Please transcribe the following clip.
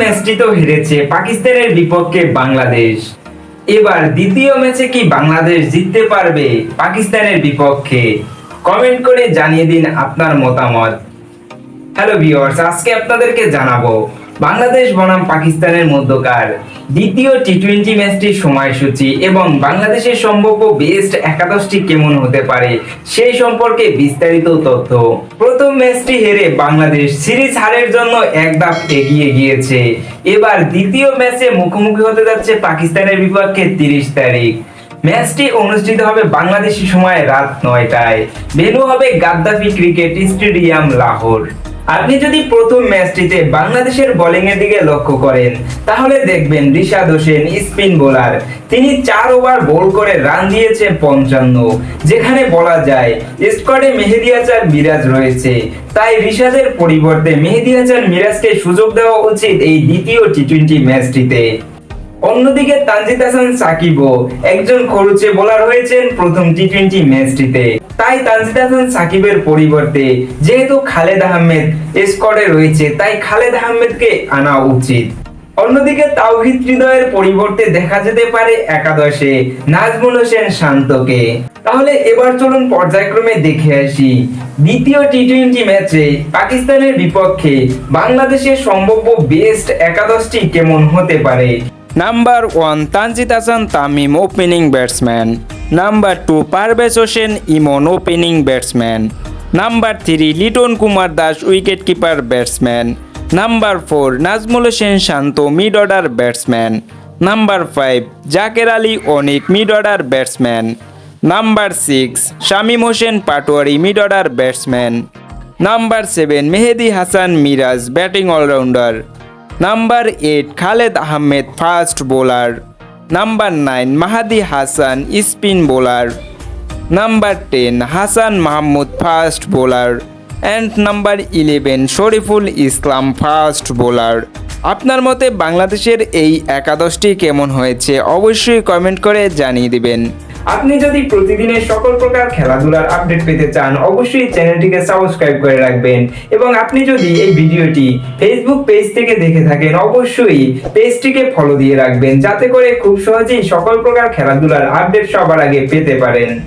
ম্যাচটি তো হেরেছে, পাকিস্তানের বিপক্ষে বাংলাদেশ। এবার দ্বিতীয় ম্যাচে কি বাংলাদেশ জিততে পারবে পাকিস্তানের বিপক্ষে? কমেন্ট করে জানিয়ে দিন আপনার মতামত। হ্যালো ভিউয়ার্স, আজকে আপনাদেরকে জানাব বাংলাদেশ বনাম পাকিস্তানের মধ্যকার দ্বিতীয় টি টোয়েন্টি ম্যাচটির সময়সূচি এবং বাংলাদেশের সম্ভাব্য বেস্ট একাদশটি কেমন হতে পারে, সেই সম্পর্কে বিস্তারিত তথ্য। প্রথম ম্যাচটি হেরে বাংলাদেশ সিরিজ হারের জন্য এক ধাপ এগিয়ে গিয়েছে। এবার দ্বিতীয় ম্যাচে মুখোমুখি হতে যাচ্ছে পাকিস্তানের বিপক্ষে তিরিশ তারিখ। ম্যাচটি অনুষ্ঠিত হবে বাংলাদেশি সময় রাত নয়টায়। ভেন্যু হবে গাদ্দাফি ক্রিকেট স্টেডিয়াম লাহোর। আপনি যদি প্রথম ম্যাচটিতে বাংলাদেশের বোলিং এর দিকে লক্ষ্য করেন, তাহলে দেখবেন রিশাদ হোসেন স্পিন বোলার তিনি চার ওভার বোল করে রান দিয়েছে পঞ্চান্ন। যেখানে বলা যায় স্কোয়াডে মেহেদি হাসান মিরাজ রয়েছে। তাই রিশাদের পরিবর্তে মেহেদি হাসান মিরাজকে সুযোগ দেওয়া উচিত এই দ্বিতীয় টি টোয়েন্টি ম্যাচটিতে। অন্যদিকে তানজিদ হাসান সাকিবও একজন খরুচে বোলার হয়েছেন প্রথম টি টোয়েন্টি ম্যাচটিতে। তাই তানজিদ হাসান সাকিবের পরিবর্তে যেহেতু খালেদ আহমেদ স্কোয়াডে রয়েছে, তাই খালেদ আহমেদকে আনা উচিত। অন্যদিকে তাওহিদ হৃদয়ের পরিবর্তে দেখা যেতে পারে একাদশে, নাজমুল হোসেন শান্তকে। তাহলে এবার চলুন পর্যায়ক্রমে দেখে আসি। দ্বিতীয় টি টোয়েন্টি ম্যাচে পাকিস্তানের বিপক্ষে বাংলাদেশের সম্ভাব্য বেস্ট একাদশটি কেমন হতে পারে? Number one Tanjid Hasan Tamim opening batsman number two Parvez Hossain Emon opening batsman number three Liton Kumar Das wicket keeper batsman number four Najmul Hossain Shanto mid order batsman number five Jaker Ali Anik mid order batsman number six Shamim Hossain Patwari mid order batsman number seven Mehedi Hasan Miraz batting allrounder number eight Khaled Ahmed fast bowler number nine Mahedi Hasan spin bowler number ten Hasan Mahmud fast bowler and number eleven Shoriful Islam fast bowler আপনার মতে বাংলাদেশের এই একাদশটি কেমন হয়েছে? অবশ্যই comment করে জানিয়ে দিবেন। আপনি যদি প্রতিদিনের সকল প্রকার খেলাধুলার আপডেট পেতে চান, অবশ্যই চ্যানেলটিকে সাবস্ক্রাইব করে রাখবেন। এবং আপনি যদি এই ভিডিওটি ফেসবুক পেজ থেকে দেখে থাকেন, অবশ্যই পেজটিকে ফলো দিয়ে রাখবেন, যাতে করে খুব সহজেই সকল প্রকার খেলাধুলার আপডেট সবার আগে পেতে পারেন।